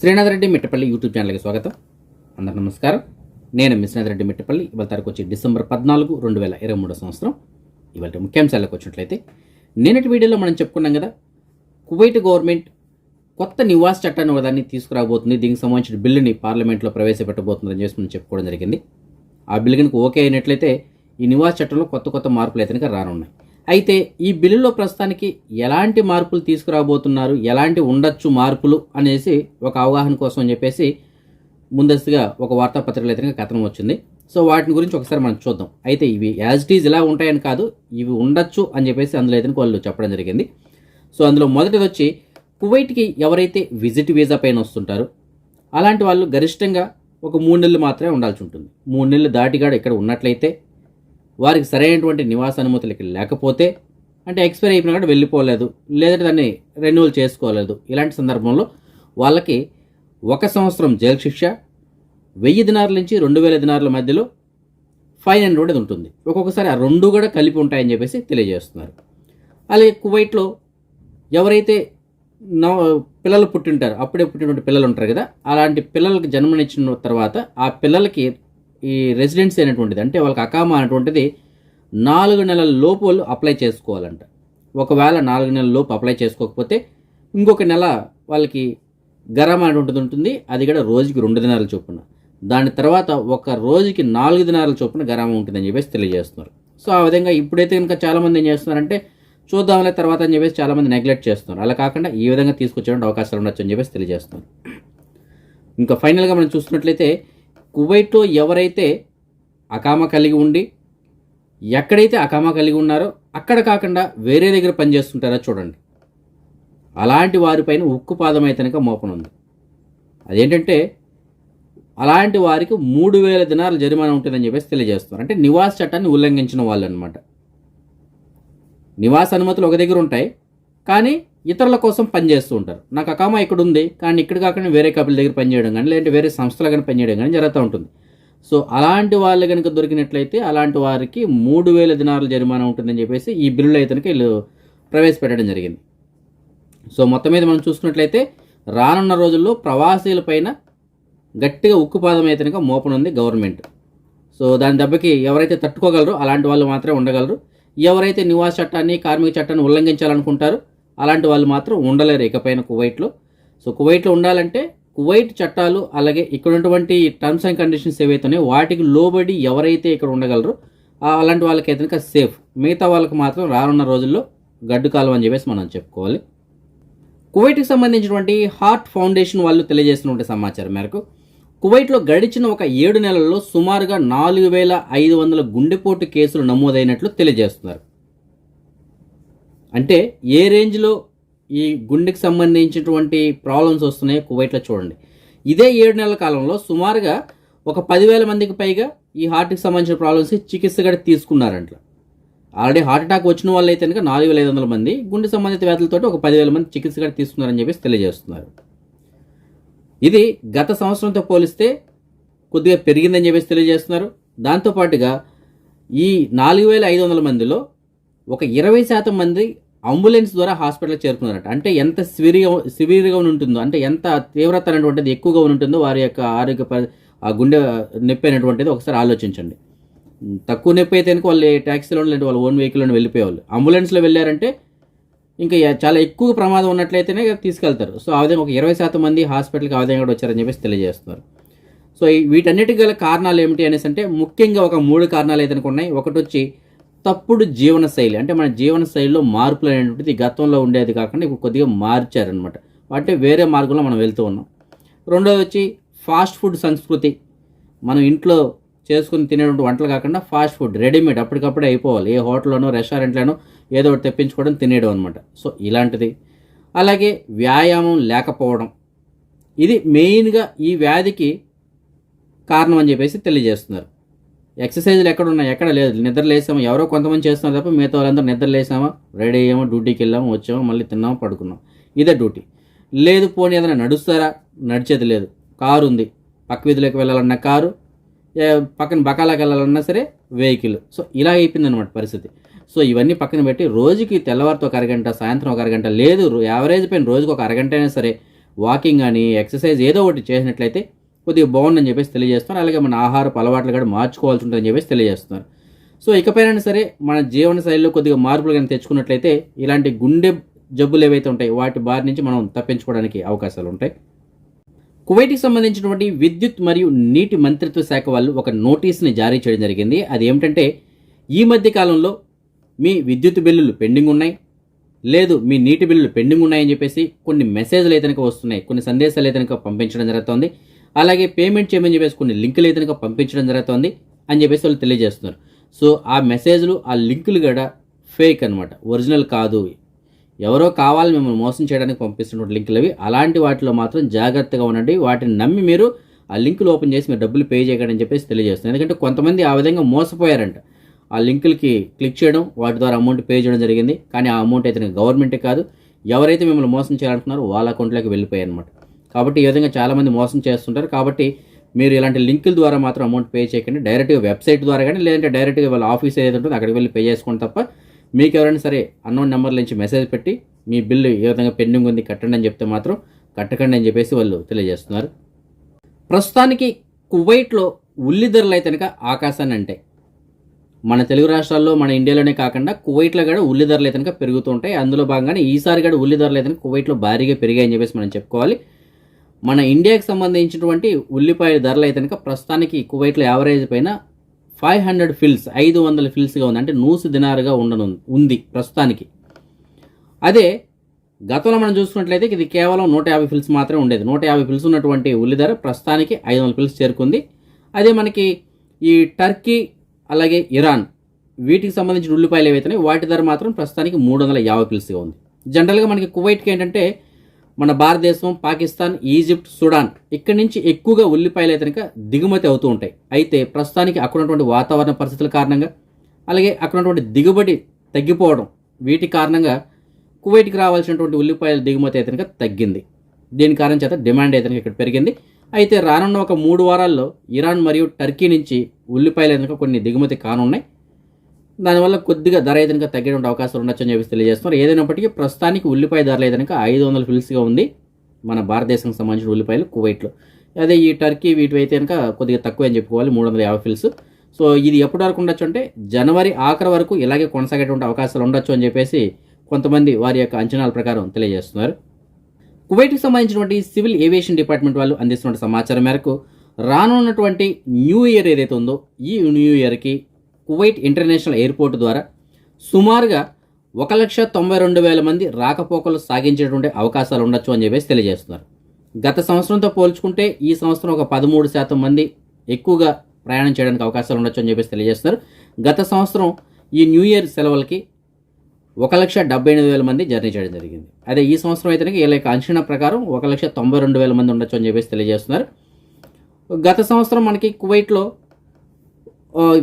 Srinath Reddy Mittapalli YouTube ఛానల్కి స్వాగతం. అందరు నమస్కారం. నేను మిశ్రీనాథ్ రెడ్డి మిట్టపల్లి. ఇవాళ తారీఖు వచ్చి డిసెంబర్ పద్నాలుగు రెండు వేల ఇరవై మూడో సంవత్సరం. ఇవాళ ముఖ్యాంశాలకు వచ్చినట్లయితే నిన్నటి వీడియోలో మనం చెప్పుకున్నాం కదా కువైట్ గవర్నమెంట్ కొత్త నివాస చట్టాన్ని ఒకదాన్ని తీసుకురాబోతుంది. దీనికి సంబంధించిన బిల్లుని పార్లమెంట్లో ప్రవేశపెట్టబోతుందని చెప్పి మనం చెప్పుకోవడం జరిగింది. ఆ బిల్లు కనుక ఓకే అయినట్లయితే ఈ నివాస చట్టంలో కొత్త కొత్త మార్పులు అయితే కనుక రానున్నాయి. అయితే ఈ బిల్లులో ప్రస్తుతానికి ఎలాంటి మార్పులు తీసుకురాబోతున్నారు? ఎలాంటి ఉండొచ్చు మార్పులు? అనేసి ఒక అవగాహన కోసం అని చెప్పేసి ముందస్తుగా ఒక వార్తాపత్రికలు అయితే కథనం వచ్చింది. సో వాటిని గురించి ఒకసారి మనం చూద్దాం. అయితే ఇవి యాజ్ ఇట్ ఈజ్ ఇలా ఉంటాయని కాదు ఇవి ఉండొచ్చు అని చెప్పేసి అందులో అయితే వాళ్ళు చెప్పడం జరిగింది. సో అందులో మొదటిది వచ్చి కువైట్కి ఎవరైతే విజిట్ వీసా పైన వస్తుంటారో అలాంటి వాళ్ళు గరిష్టంగా ఒక మూడు నెలలు మాత్రమే ఉండాల్సి ఉంటుంది. మూడు నెలలు దాటిగాడు ఇక్కడ ఉన్నట్లయితే వారికి సరైనటువంటి నివాస అనుమతులు ఇక్కడ లేకపోతే అంటే ఎక్స్పైర్ అయిపోయినా కూడా వెళ్ళిపోలేదు లేదంటే దాన్ని రెన్యువల్ చేసుకోలేదు. ఇలాంటి సందర్భంలో వాళ్ళకి ఒక సంవత్సరం జైలు శిక్ష వెయ్యి దినారుల నుంచి రెండు వేల దినారుల మధ్యలో ఫైన్ హండ్రెడ్ ఉంటుంది. ఒక్కొక్కసారి ఆ రెండు కూడా కలిపి ఉంటాయని చెప్పేసి తెలియజేస్తున్నారు. అలాగే కువైట్లో ఎవరైతే నవ పిల్లలు పుట్టింటారు అప్పుడే పుట్టినటువంటి పిల్లలు ఉంటారు కదా అలాంటి పిల్లలకి జన్మనిచ్చిన తర్వాత ఆ పిల్లలకి ఈ రెసిడెన్సీ అనేటువంటిది అంటే వాళ్ళకి అకామా అనేటువంటిది నాలుగు నెలల లోపు వాళ్ళు అప్లై చేసుకోవాలంట. ఒకవేళ నాలుగు నెలల లోపు అప్లై చేసుకోకపోతే ఇంకొక నెల వాళ్ళకి గరం అనేటువంటిది ఉంటుంది అది కూడా రోజుకి రెండు దినాల చొప్పున. దాని తర్వాత ఒక రోజుకి నాలుగు దినాల చొప్పున గరం ఉంటుందని చెప్పేసి తెలియజేస్తున్నారు. సో ఆ విధంగా ఇప్పుడైతే ఇంకా చాలామంది ఏం చేస్తున్నారంటే చూద్దాంలే తర్వాత అని చెప్పేసి చాలామంది నెగ్లెక్ట్ చేస్తున్నారు. అలా కాకుండా ఈ విధంగా తీసుకొచ్చేటువంటి అవకాశాలు ఉండొచ్చు అని చెప్పేసి తెలియజేస్తున్నారు. ఇంకా ఫైనల్గా మనం చూస్తున్నట్లయితే కువైట్లో ఎవరైతే అకామ కలిగి ఉండి ఎక్కడైతే అకామ కలిగి ఉన్నారో అక్కడ కాకుండా వేరే దగ్గర పనిచేస్తుంటారో చూడండి. అలాంటి వారిపైన ఉక్కు పాదం అయితేనక మోపనుంది అదేంటంటే అలాంటి వారికి మూడు వేల దినాలు జరిమానా ఉంటుందని చెప్పేసి తెలియజేస్తున్నారు. అంటే నివాస చట్టాన్ని ఉల్లంఘించిన వాళ్ళు అనమాట నివాస అనుమతులు ఒక దగ్గర ఉంటాయి కానీ ఇతరుల కోసం పనిచేస్తూ ఉంటారు. నాకు అకామా ఇక్కడ ఉంది కానీ ఇక్కడ కాకుండా వేరే కపిల్ దగ్గర పనిచేయడం కానీ లేదంటే వేరే సంస్థలు కానీ పనిచేయడం కానీ జరుగుతూ ఉంటుంది. సో అలాంటి వాళ్ళు కనుక దొరికినట్లయితే అలాంటి వారికి మూడు వేల దినారుల జరిమానా ఉంటుందని చెప్పేసి ఈ బిల్లులో అయితే వీళ్ళు ప్రవేశపెట్టడం జరిగింది. సో మొత్తం మీద మనం చూసుకున్నట్లయితే రానున్న రోజుల్లో ప్రవాసీలపైన గట్టిగా ఉక్కుపాదం అయితే కనుక మోపనుంది గవర్నమెంట్. సో దాని దెబ్బకి ఎవరైతే తట్టుకోగలరో అలాంటి వాళ్ళు మాత్రమే ఉండగలరు. ఎవరైతే నివాస చట్టాన్ని కార్మిక చట్టాన్ని ఉల్లంఘించాలనుకుంటారో అలాంటి వాళ్ళు మాత్రం ఉండలేరు ఇకపైన కువైట్లో. సో కువైట్లో ఉండాలంటే కువైట్ చట్టాలు అలాగే ఇక్కడ ఉన్నటువంటి టర్మ్స్ అండ్ కండిషన్స్ ఏవైతున్నాయో వాటికి లోబడి ఎవరైతే ఇక్కడ ఉండగలరో అలాంటి వాళ్ళకి అయితే కనుక సేఫ్ మిగతా వాళ్ళకి మాత్రం రానున్న రోజుల్లో గడ్డు కాలం అని చెప్పేసి మనం చెప్పుకోవాలి. కువైట్కి సంబంధించినటువంటి హార్ట్ ఫౌండేషన్ వాళ్ళు తెలియజేసినటువంటి సమాచారం మేరకు కువైట్లో గడిచిన ఒక ఏడు నెలల్లో సుమారుగా నాలుగు వేల ఐదు వందల గుండెపోటు కేసులు నమోదైనట్లు తెలియజేస్తున్నారు. అంటే ఏ రేంజ్లో ఈ గుండెకి సంబంధించినటువంటి ప్రాబ్లమ్స్ వస్తున్నాయో కువైట్లో చూడండి. ఇదే ఏడు నెలల కాలంలో సుమారుగా ఒక పదివేల మందికి పైగా ఈ హార్ట్కి సంబంధించిన ప్రాబ్లమ్స్ చికిత్స కూడా తీసుకున్నారంట. ఆల్రెడీ హార్ట్ అటాక్ వచ్చిన వాళ్ళు అయితే కనుక నాలుగు వేల ఐదు వందల మంది గుండె సంబంధిత వ్యాధులతో ఒక పదివేల మంది చికిత్స కూడా తీసుకున్నారని చెప్పేసి తెలియజేస్తున్నారు. ఇది గత సంవత్సరంతో పోలిస్తే కొద్దిగా పెరిగిందని చెప్పేసి తెలియజేస్తున్నారు. దాంతోపాటుగా ఈ నాలుగు వేల ఐదు వందల మందిలో ఒక ఇరవై శాతం మంది అంబులెన్స్ ద్వారా హాస్పిటల్ చేరుకున్నారట. అంటే ఎంత సివిరిగా సివియర్గా ఉంటుందో అంటే ఎంత తీవ్రత అనేటువంటిది ఎక్కువగా ఉంటుందో వారి యొక్క ఆరోగ్య ఆ గుండె నొప్పి అనేటువంటిది ఒకసారి ఆలోచించండి. తక్కువ నొప్పి అయితే వాళ్ళు ట్యాక్సీలో లేదంటే వాళ్ళు ఓన్ వెహికల్లో వెళ్ళిపోయేవాళ్ళు. అంబులెన్స్లో వెళ్ళారంటే ఇంకా చాలా ఎక్కువ ప్రమాదం ఉన్నట్లయితేనే తీసుకెళ్తారు. సో ఆ విధంగా ఒక ఇరవై శాతం మంది హాస్పిటల్కి ఆ విధంగా కూడా వచ్చారని చెప్పేసి తెలియజేస్తున్నారు. సో వీటన్నిటికి గల కారణాలు ఏమిటి అనేసి అంటే ముఖ్యంగా ఒక మూడు కారణాలు అయితే ఉన్నాయి. ఒకటి వచ్చి తప్పుడు జీవన శైలి. అంటే మన జీవన శైలిలో మార్పులు అనేటువంటిది గతంలో ఉండేది కాకుండా ఇప్పుడు కొద్దిగా మార్చారనమాట అంటే వేరే మార్గంలో మనం వెళ్తూ ఉన్నాం. రెండోది వచ్చి ఫాస్ట్ ఫుడ్ సంస్కృతి. మనం ఇంట్లో చేసుకుని తినేటువంటి వంటలు కాకుండా ఫాస్ట్ ఫుడ్ రెడీమేడ్ అప్పటికప్పుడే అయిపోవాలి. ఏ హోటల్లోనో రెస్టారెంట్లోనో ఏదో ఒకటి తెప్పించుకోవడం తినేయడం అనమాట సో ఇలాంటిది. అలాగే వ్యాయామం లేకపోవడం. ఇది మెయిన్గా ఈ వ్యాధికి కారణం అని చెప్పేసి తెలియజేస్తున్నారు. ఎక్సర్సైజ్లు ఎక్కడ ఉన్నాయి? ఎక్కడ లేదు. నిద్ర లేసాము? ఎవరో కొంతమంది చేస్తున్నారు తప్ప మిగతా వాళ్ళందరూ నిద్ర లేసామా? రెడీ అయ్యామో? డ్యూటీకి వెళ్ళాము? వచ్చామో? మళ్ళీ తిన్నాము? పడుకున్నాం ఇదే డ్యూటీ. లేదు పోనీ ఏదైనా నడుస్తారా? నడిచేది లేదు. కారు ఉంది. పక్క వీధిలోకి వెళ్ళాలన్న కారు పక్కన బకాలాకి వెళ్ళాలన్నా సరే వెహికల్. సో ఇలా అయిపోయింది అనమాట పరిస్థితి. సో ఇవన్నీ పక్కన పెట్టి రోజుకి తెల్లవారితో ఒక అరగంట సాయంత్రం ఒక అరగంట లేదు యావరేజ్ పైన రోజుకి ఒక అరగంట అయినా సరే వాకింగ్ కానీ ఎక్సర్సైజ్ ఏదో ఒకటి చేసినట్లయితే కొద్దిగా బాగుందని చెప్పేసి తెలియజేస్తున్నారు. అలాగే మన ఆహారపు అలవాట్లు కూడా మార్చుకోవాల్సి ఉంటుందని చెప్పేసి తెలియజేస్తున్నారు. సో ఇకపైన సరే మన జీవన శైలిలో కొద్దిగా మార్పులు కానీ తెచ్చుకున్నట్లయితే ఇలాంటి గుండె జబ్బులు ఏవైతే ఉంటాయి వాటి బారి నుంచి మనం తప్పించుకోవడానికి అవకాశాలు ఉంటాయి. కువైట్కి సంబంధించినటువంటి విద్యుత్ మరియు నీటి మంత్రిత్వ శాఖ వాళ్ళు ఒక నోటీస్ని జారీ చేయడం జరిగింది. అది ఏమిటంటే ఈ మధ్య కాలంలో మీ విద్యుత్ బిల్లులు పెండింగ్ ఉన్నాయి. లేదు మీ నీటి బిల్లులు పెండింగ్ ఉన్నాయని చెప్పేసి కొన్ని మెసేజ్లు అయితే వస్తున్నాయి. కొన్ని సందేశాలు అయితే పంపించడం జరుగుతుంది. అలాగే పేమెంట్ చేయమని చెప్పేసి కొన్ని లింకులు అయితే పంపించడం జరుగుతుంది అని చెప్పేసి వాళ్ళు తెలియజేస్తున్నారు. సో ఆ మెసేజ్లు ఆ లింకులు కూడా ఫేక్ అనమాట ఒరిజినల్ కాదు ఎవరో కావాలి మిమ్మల్ని మోసం చేయడానికి పంపిస్తున్న లింకులు అవి. అలాంటి వాటిలో మాత్రం జాగ్రత్తగా ఉండండి. వాటిని నమ్మి మీరు ఆ లింకులు ఓపెన్ చేసి మీరు డబ్బులు పే చేయగలని చెప్పేసి తెలియజేస్తున్నారు. ఎందుకంటే కొంతమంది ఆ విధంగా మోసపోయారంట. ఆ లింకులకి క్లిక్ చేయడం వాటి ద్వారా అమౌంట్ పే చేయడం జరిగింది. కానీ ఆ అమౌంట్ అయితే గవర్నమెంటే కాదు ఎవరైతే మిమ్మల్ని మోసం చేయాలనుకున్నారో వాళ్ళ అకౌంట్లోకి వెళ్ళిపోయాయి అనమాట కాబట్టి ఈ విధంగా చాలామంది మోసం చేస్తుంటారు. కాబట్టి మీరు ఇలాంటి లింకుల ద్వారా మాత్రం అమౌంట్ పే చేయకండి. డైరెక్ట్గా వెబ్సైట్ ద్వారా కానీ లేదంటే డైరెక్ట్గా వాళ్ళ ఆఫీస్ ఏదైతే ఉంటుందో అక్కడికి వెళ్ళి పే చేసుకోండి తప్ప మీకు ఎవరైనా సరే అన్నోన్ నెంబర్ల నుంచి మెసేజ్ పెట్టి మీ బిల్లు ఏ విధంగా పెండింగ్ ఉంది కట్టండి అని చెప్తే మాత్రం కట్టకండి అని చెప్పేసి వాళ్ళు తెలియజేస్తున్నారు. ప్రస్తుతానికి కువైట్లో ఉల్లి ధరలు అయితే కనుక ఆకాశాన్ని అంటే మన తెలుగు రాష్ట్రాల్లో మన ఇండియాలోనే కాకుండా కువైట్లో కూడా ఉల్లి ధరలు అయితే పెరుగుతూ ఉంటాయి. అందులో భాగంగానే ఈసారి కూడా ఉల్లి ధరలు అయితే కువైట్లో భారీగా పెరిగాయని చెప్పేసి మనం చెప్పుకోవాలి. మన ఇండియాకి సంబంధించినటువంటి ఉల్లిపాయల ధరలు అయితే కనుక ప్రస్తుతానికి కువైట్లో యావరేజ్ పైన ఫైవ్ హండ్రెడ్ ఫిల్స్ ఐదు వందల ఫిల్స్గా ఉంది. అంటే నూసు దినారుగా ఉండను ఉంది ప్రస్తుతానికి. అదే గతంలో మనం చూసుకున్నట్లయితే ఇది కేవలం నూట యాభై ఫిల్స్ మాత్రమే ఉండేది. నూట యాభై ఫిల్స్ ఉన్నటువంటి ఉల్లి ధర ప్రస్తుతానికి ఐదు వందల ఫిల్స్ చేరుకుంది. అదే మనకి ఈ టర్కీ అలాగే ఇరాన్. వీటికి సంబంధించిన ఉల్లిపాయలు ఏవైతున్నాయి వాటి ధర మాత్రం ప్రస్తుతానికి మూడు వందల యాభై ఫిల్స్గా ఉంది. జనరల్గా మనకి కువైట్కి ఏంటంటే మన భారతదేశం పాకిస్తాన్ ఈజిప్ట్ సుడాన్ ఇక్కడి నుంచి ఎక్కువగా ఉల్లిపాయలు అయితే కనుక దిగుమతి అవుతూ ఉంటాయి. అయితే ప్రస్తుతానికి అక్కడ ఉన్నటువంటి వాతావరణ పరిస్థితుల కారణంగా అలాగే అక్కడ ఉన్నటువంటి దిగుబడి తగ్గిపోవడం వీటి కారణంగా కువైట్కి రావాల్సినటువంటి ఉల్లిపాయల దిగుమతి అయితే కనుక తగ్గింది. దీని కారణం చేత డిమాండ్ అయితే ఇక్కడ పెరిగింది. అయితే రానున్న ఒక మూడు వారాల్లో ఇరాన్ మరియు టర్కీ నుంచి ఉల్లిపాయలు అయితే కనుక కొన్ని దిగుమతి కానున్నాయి. దానివల్ల కొద్దిగా ధర అయితే కనుక తగ్గడం అవకాశాలు ఉండొచ్చు అని చెప్పి తెలియజేస్తున్నారు. ఏదైనప్పటికీ ప్రస్తుతానికి ఉల్లిపాయ ధరలు అయితే కనుక ఐదు వందల ఫిల్స్గా ఉంది మన భారతదేశానికి సంబంధించిన ఉల్లిపాయలు కువైట్లో. అదే ఈ టర్కీ వీటి అయితే కనుక కొద్దిగా తక్కువ అని చెప్పుకోవాలి మూడు వందల యాభై ఫిల్స్. సో ఇది ఎప్పటి వరకు ఉండొచ్చు అంటే జనవరి ఆఖరి వరకు ఇలాగే కొనసాగేటువంటి అవకాశాలు ఉండొచ్చు అని చెప్పేసి కొంతమంది వారి యొక్క అంచనాల ప్రకారం తెలియజేస్తున్నారు. కువైట్కి సంబంధించినటువంటి సివిల్ ఏవియేషన్ డిపార్ట్మెంట్ వాళ్ళు అందిస్తున్న సమాచారం మేరకు రానున్నటువంటి న్యూ ఇయర్ ఏదైతే ఉందో ఈ న్యూ ఇయర్కి కువైట్ ఇంటర్నేషనల్ ఎయిర్పోర్ట్ ద్వారా సుమారుగా ఒక లక్ష తొంభై రెండు వేల మంది రాకపోకలు సాగించేటువంటి అవకాశాలు ఉండొచ్చు అని చెప్పేసి తెలియజేస్తున్నారు. గత సంవత్సరంతో పోల్చుకుంటే ఈ సంవత్సరం ఒక పదమూడు శాతం మంది ఎక్కువగా ప్రయాణం చేయడానికి అవకాశాలు ఉండొచ్చు అని చెప్పేసి తెలియజేస్తున్నారు. గత సంవత్సరం ఈ న్యూ ఇయర్ సెలవులకి ఒక లక్ష డెబ్బై ఎనిమిది వేల మంది జర్నీ చేయడం జరిగింది. అదే ఈ సంవత్సరం అయితే వీళ్ళ యొక్క అంచనా ప్రకారం ఒక లక్ష తొంభై రెండు వేల మంది ఉండొచ్చు అని చెప్పేసి తెలియజేస్తున్నారు. గత సంవత్సరం మనకి కువైట్లో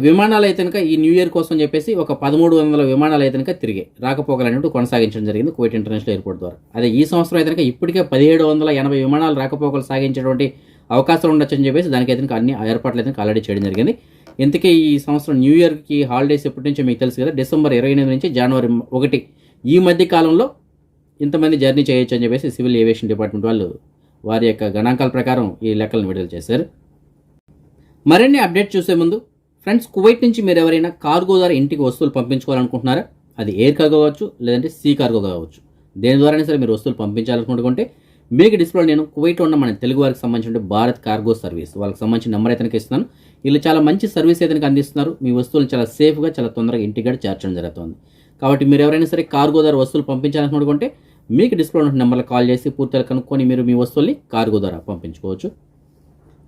విమానాలు అయితే కనుక ఈ న్యూ ఇయర్ కోసం చెప్పేసి ఒక పదమూడు వందల విమానాలు అయితే కనుక తిరిగాయి. రాకపోకలు అనేవి కొనసాగించడం జరిగింది కువైట్ ఇంటర్నేషనల్ ఎయిర్పోర్ట్ ద్వారా. అదే ఈ సంవత్సరం అయితే కనుక ఇప్పటికే పదిహేడు వందల ఎనభై విమానాలు రాకపోకలు సాగించేటువంటి అవకాశాలు ఉండొచ్చు అని చెప్పేసి దానికైతే అన్ని ఏర్పాట్లు అయితే ఆల్రెడీ చేయడం జరిగింది. ఇంతకీ ఈ సంవత్సరం న్యూ ఇయర్కి హాలిడేస్ ఎప్పటి నుంచో మీకు తెలుసు కదా డిసెంబర్ ఇరవై ఎనిమిది నుంచి జనవరి ఒకటి. ఈ మధ్య కాలంలో ఇంతమంది జర్నీ చేయొచ్చు అని చెప్పేసి సివిల్ ఏవియేషన్ డిపార్ట్మెంట్ వాళ్ళు వారి యొక్క గణాంకాల ప్రకారం ఈ లెక్కలను విడుదల చేశారు. మరిన్ని అప్డేట్ చూసే ముందు ఫ్రెండ్స్ కువైట్ నుంచి మీరు ఎవరైనా కార్గో ద్వారా ఇంటికి వస్తువులు పంపించుకోవాలనుకుంటున్నారా? అది ఎయిర్ కార్గో కావచ్చు లేదంటే సీ కార్గో కావచ్చు. దేని ద్వారానే సరే మీరు వస్తువులు పంపించాలనుకుంటుంటే మీకు డిస్ప్లే నేను కువైట్లో ఉన్న మన తెలుగు వారికి సంబంధించిన భారత్ కార్గో సర్వీస్ వాళ్ళకి సంబంధించిన నెంబర్ అయితే ఇస్తున్నాను. వీళ్ళు చాలా మంచి సర్వీస్ అయితే అందిస్తున్నారు. మీ వస్తువులు చాలా సేఫ్గా చాలా తొందరగా ఇంటికి చేర్చడం జరుగుతుంది. కాబట్టి మీరు ఎవరైనా సరే కార్గో ద్వారా వస్తువులు పంపించాలనుకుంటే మీకు డిస్ప్లే ఉన్న నెంబర్లో కాల్ చేసి పూర్తిగా కనుక్కొని మీరు మీ వస్తువుల్ని కార్గో ద్వారా పంపించుకోవచ్చు.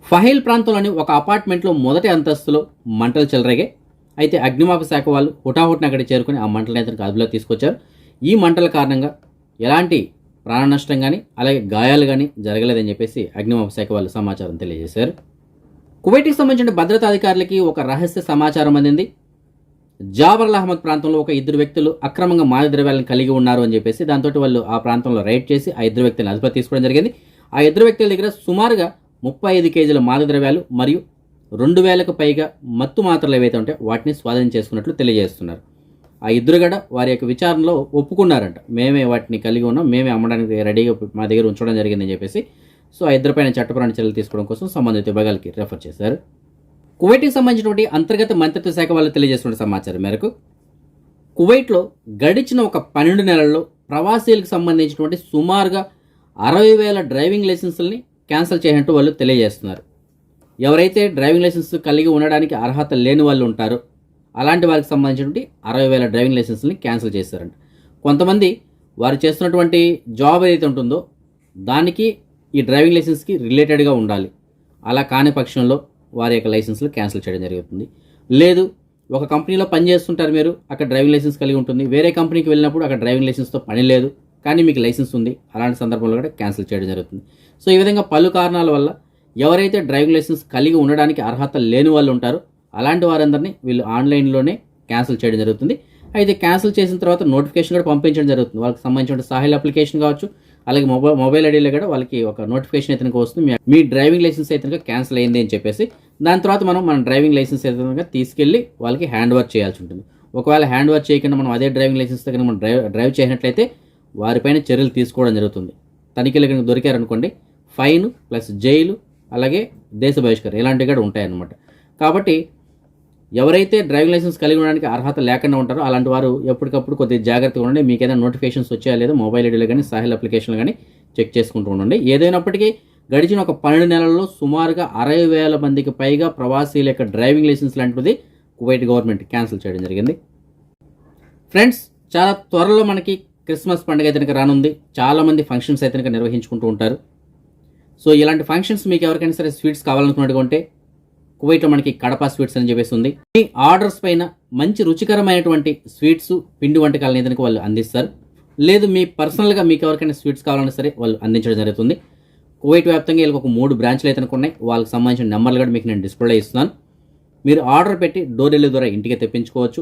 ఫహైల్ ప్రాంతంలోని ఒక అపార్ట్మెంట్లో మొదటి అంతస్తులో మంటలు చెలరేగాయి. అయితే అగ్నిమాపక శాఖ వాళ్ళు హుటాహుటిన అక్కడ చేరుకుని ఆ మంటలను అయితే అదుపులో తీసుకొచ్చారు. ఈ మంటల కారణంగా ఎలాంటి ప్రాణ నష్టం కానీ అలాగే గాయాలు కానీ జరగలేదని చెప్పేసి అగ్నిమాపక శాఖ వాళ్ళు సమాచారం తెలియజేశారు. కువైట్కి సంబంధించిన భద్రతా అధికారులకి ఒక రహస్య సమాచారం అందింది. జాబర్ల్ అహ్మద్ ప్రాంతంలో ఒక ఇద్దరు వ్యక్తులు అక్రమంగా మాదక ద్రవ్యాలను కలిగి ఉన్నారు అని చెప్పేసి దాంతో వాళ్ళు ఆ ప్రాంతంలో రైడ్ చేసి ఆ ఇద్దరు వ్యక్తులను అదుపులో తీసుకోవడం జరిగింది. ఆ ఇద్దరు వ్యక్తుల దగ్గర సుమారుగా ముప్పై ఐదు కేజీల మాదక ద్రవ్యాలు మరియు రెండు వేలకు పైగా మత్తు మాత్రలు ఏవైతే ఉంటాయో వాటిని స్వాధీనం చేసుకున్నట్లు తెలియజేస్తున్నారు. ఆ ఇద్దరు కూడా వారి యొక్క విచారణలో ఒప్పుకున్నారంట. మేమే వాటిని కలిగి ఉన్నాం మేమే అమ్మడానికి రెడీగా మా దగ్గర ఉంచడం జరిగిందని చెప్పేసి. సో ఆ ఇద్దరిపైన చట్టపరమైన చర్యలు తీసుకోవడం కోసం సంబంధిత విభాగాలకి రెఫర్ చేశారు. కువైట్కి సంబంధించినటువంటి అంతర్గత మంత్రిత్వ శాఖ వాళ్ళు తెలియజేస్తున్న సమాచారం మేరకు కువైట్లో గడిచిన ఒక పన్నెండు నెలల్లో ప్రవాసీలకు సంబంధించినటువంటి సుమారుగా అరవై వేల డ్రైవింగ్ లైసెన్సుల్ని క్యాన్సిల్ చేయనట్టు వాళ్ళు తెలియజేస్తున్నారు. ఎవరైతే డ్రైవింగ్ లైసెన్స్ కలిగి ఉండడానికి అర్హత లేని వాళ్ళు ఉంటారో అలాంటి వారికి సంబంధించినటువంటి అరవై వేల డ్రైవింగ్ లైసెన్స్ని క్యాన్సిల్ చేశారంట. కొంతమంది వారు చేస్తున్నటువంటి జాబ్ ఏదైతే ఉంటుందో దానికి ఈ డ్రైవింగ్ లైసెన్స్కి రిలేటెడ్గా ఉండాలి. అలా కాని పక్షంలో వారి యొక్క లైసెన్స్లు క్యాన్సిల్ చేయడం జరుగుతుంది. లేదు ఒక కంపెనీలో పని చేస్తుంటారు మీరు అక్కడ డ్రైవింగ్ లైసెన్స్ కలిగి ఉంటుంది. వేరే కంపెనీకి వెళ్ళినప్పుడు అక్కడ డ్రైవింగ్ లైసెన్స్తో పని లేదు కానీ మీకు లైసెన్స్ ఉంది అలాంటి సందర్భంలో కూడా క్యాన్సిల్ చేయడం జరుగుతుంది. సో ఈ విధంగా పలు కారణాల వల్ల ఎవరైతే డ్రైవింగ్ లైసెన్స్ కలిగి ఉండడానికి అర్హత లేని వాళ్ళు ఉంటారో అలాంటి వారందరినీ వీళ్ళు ఆన్లైన్లోనే క్యాన్సిల్ చేయడం జరుగుతుంది. అయితే క్యాన్సిల్ చేసిన తర్వాత నోటిఫికేషన్ కూడా పంపించడం జరుగుతుంది. వాళ్ళకి సంబంధించిన సాహిల్ అప్లికేషన్ కావచ్చు అలాగే మొబైల్ మొబైల్ ఐడీలో కూడా వాళ్ళకి ఒక నోటిఫికేషన్ అయితే వస్తుంది. మీ- మీ డ్రైవింగ్ లైసెన్స్ అయితే క్యాన్సిల్ అయింది అని చెప్పేసి దాని తర్వాత మనం మన డ్రైవింగ్ లైసెన్స్ అయితే తీసుకెళ్ళి వాళ్ళకి హ్యాండ్ ఓవర్ చేయాల్సి ఉంటుంది. ఒకవేళ హ్యాండ్ ఓవర్ చేయకుండా మనం అదే డ్రైవింగ్ లైసెన్స్ దగ్గర మనం డ్రైవ్ డ్రైవ్ చేసినట్లయితే వారిపైన చర్యలు తీసుకోవడం జరుగుతుంది. తనిఖీలు కనుక దొరికారనుకోండి ఫైన్ ప్లస్ జైలు అలాగే దేశ బహిష్కరణ ఇలాంటివి కూడా ఉంటాయన్నమాట. కాబట్టి ఎవరైతే డ్రైవింగ్ లైసెన్స్ కలిగి ఉండడానికి అర్హత లేకుండా ఉంటారో అలాంటి వారు ఎప్పటికప్పుడు కొద్దిగా జాగ్రత్తగా ఉండండి. మీకు ఏదైనా నోటిఫికేషన్స్ వచ్చాయా లేదో మొబైల్ ఐడీలు కానీ సాహిల్ అప్లికేషన్లు కానీ చెక్ చేసుకుంటూ ఉండండి. ఏదైనప్పటికీ గడిచిన ఒక పన్నెండు నెలల్లో సుమారుగా అరవై వేల మందికి పైగా ప్రవాసీల యొక్క డ్రైవింగ్ లైసెన్స్ లాంటిది కువైట్ గవర్నమెంట్ క్యాన్సిల్ చేయడం జరిగింది. ఫ్రెండ్స్ చాలా త్వరలో మనకి క్రిస్మస్ పండుగ అయితే రానుంది. చాలామంది ఫంక్షన్స్ అయితే నిర్వహించుకుంటూ ఉంటారు. సో ఇలాంటి ఫంక్షన్స్ మీకు ఎవరికైనా సరే స్వీట్స్ కావాలనుకున్నట్టుగా ఉంటే కువైట్లో మనకి కడప స్వీట్స్ అని చెప్పేసి ఉంది. ఈ ఆర్డర్స్ పైన మంచి రుచికరమైనటువంటి స్వీట్స్ పిండి వంటకాలను ఏదైనా వాళ్ళు అందిస్తారు. లేదు మీ పర్సనల్గా మీకు ఎవరికైనా స్వీట్స్ కావాలన్నా సరే వాళ్ళు అందించడం జరుగుతుంది. కువైట్ వ్యాప్తంగా వీళ్ళకి ఒక మూడు బ్రాంచ్లు అయితే ఉన్నాయి వాళ్ళకి సంబంధించిన నెంబర్లు కూడా మీకు నేను డిస్ప్లే ఇస్తున్నాను. మీరు ఆర్డర్ పెట్టి డోర్ డెలివరీ ద్వారా ఇంటికి తెప్పించుకోవచ్చు.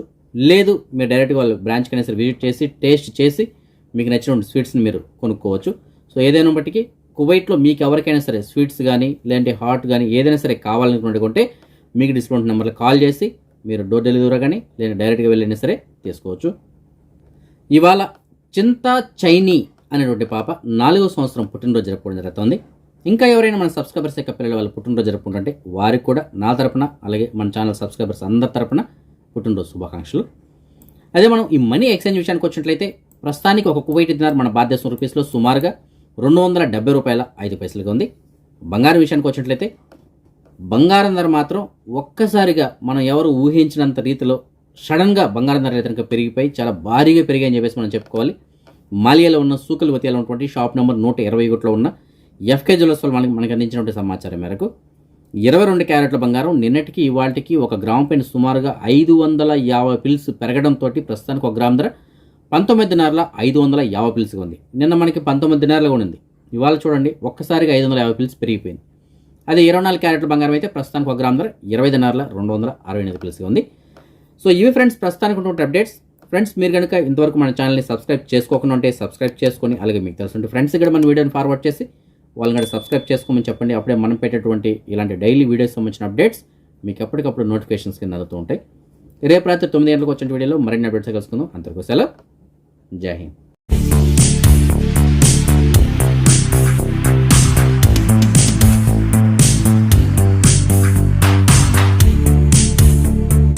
లేదు మీరు డైరెక్ట్గా వాళ్ళు బ్రాంచ్ కైనా సరే విజిట్ చేసి టేస్ట్ చేసి మీకు నచ్చినటువంటి స్వీట్స్ని మీరు కొనుక్కోవచ్చు. సో ఏదైనా కువైట్లో మీకు ఎవరికైనా సరే స్వీట్స్ కానీ లేదంటే హాట్ కానీ ఏదైనా సరే కావాలనుకుంటే మీకు డిస్కౌంట్ నెంబర్లో కాల్ చేసి మీరు డోర్ డెలివరీ కానీ లేదా డైరెక్ట్గా వెళ్ళినా సరే తీసుకోవచ్చు. ఇవాళ చింతా చైనీ అనేటువంటి పాప నాలుగో సంవత్సరం పుట్టినరోజు జరుపుకోవడం జరుగుతుంది. ఇంకా ఎవరైనా మన సబ్స్క్రైబర్స్ యొక్క పిల్లల వాళ్ళు పుట్టినరోజు జరుపుకుంటుంటే వారికి కూడా నా తరపున అలాగే మన ఛానల్ సబ్స్క్రైబర్స్ అందరి తరపున పుట్టినరోజు శుభాకాంక్షలు. అదే మనం ఈ మనీ ఎక్స్చేంజ్ విషయానికి వచ్చినట్లయితే ప్రస్తుతానికి ఒక కువైట్ దినార్ మన భారతదేశం రూపీస్లో సుమారుగా రెండు వందల డెబ్బై రూపాయల ఐదు పైసలుగా ఉంది. బంగారం విషయానికి వచ్చినట్లయితే బంగారం ధర మాత్రం ఒక్కసారిగా మనం ఎవరు ఊహించినంత రీతిలో సడన్గా బంగారం ధర రైతులకు పెరిగిపోయి చాలా భారీగా పెరిగాయని చెప్పేసి మనం చెప్పుకోవాలి. మాలియాలో ఉన్న సూకల్ వతియాలో ఉన్నటువంటి షాప్ నెంబర్ నూట ఇరవై ఒకటిలో ఉన్న ఎఫ్కే జ్యువెలర్స్ వాళ్ళు మనకి మనకు అందించినటువంటి సమాచారం మేరకు ఇరవై రెండు క్యారెట్ల బంగారం నిన్నటికి ఇవాళకి ఒక గ్రామ్ పైన సుమారుగా ఐదు వందల యాభై పిల్స్ పెరగడంతో ప్రస్తుతానికి ఒక గ్రామ్ ధర పంతొమ్మిది దినార్ల ఐదు వందల యాభై పిల్స్గా ఉంది నిన్న మనకి పంతొమ్మిది కూడా ఉంది ఇవాళ చూడండి ఒక్కసారిగా ఐదు వందల యాభై పిల్స్ పెరిగిపోయింది. అదే ఇరవై నాలుగు క్యారెట్ల బంగారం అయితే ప్రస్తుతానికి ఒక గ్రామ్ ధర ఇరవై దినార్ల రెండు వందల అరవై ఎనిమిది పిల్స్గా ఉంది. సో ఇవి ఫ్రెండ్స్ ప్రస్తుతానికి ఉన్నటువంటి అప్డేట్స్. ఫ్రెండ్స్ మీరు కనుక ఇంతవరకు మన ఛానల్ని సబ్స్క్రైబ్ చేసుకోకుండా ఉంటే సబ్స్క్రైబ్ చేసుకొని అలాగే మీకు తెలుసు ఫ్రెండ్స్ కూడా మన వీడియోని ఫార్వర్డ్ చేసి వాళ్ళని కూడా సబ్స్క్రైబ్ చేసుకోమని చెప్పండి. అప్పుడే మనం పెట్టేటువంటి ఇలాంటి డైలీ వీడియోస్ సంబంధించిన అప్డేట్స్ మీకు ఎప్పటికప్పుడు నోటిఫికేషన్స్ కింద అందుతూ ఉంటాయి. రేపు రాత్రి తొమ్మిది గంటలకు వచ్చిన వీడియోలో మరిన్ని అప్డేట్స్ కలుసుకుందాం. అంతవరకు సెలవు. जय हिंद।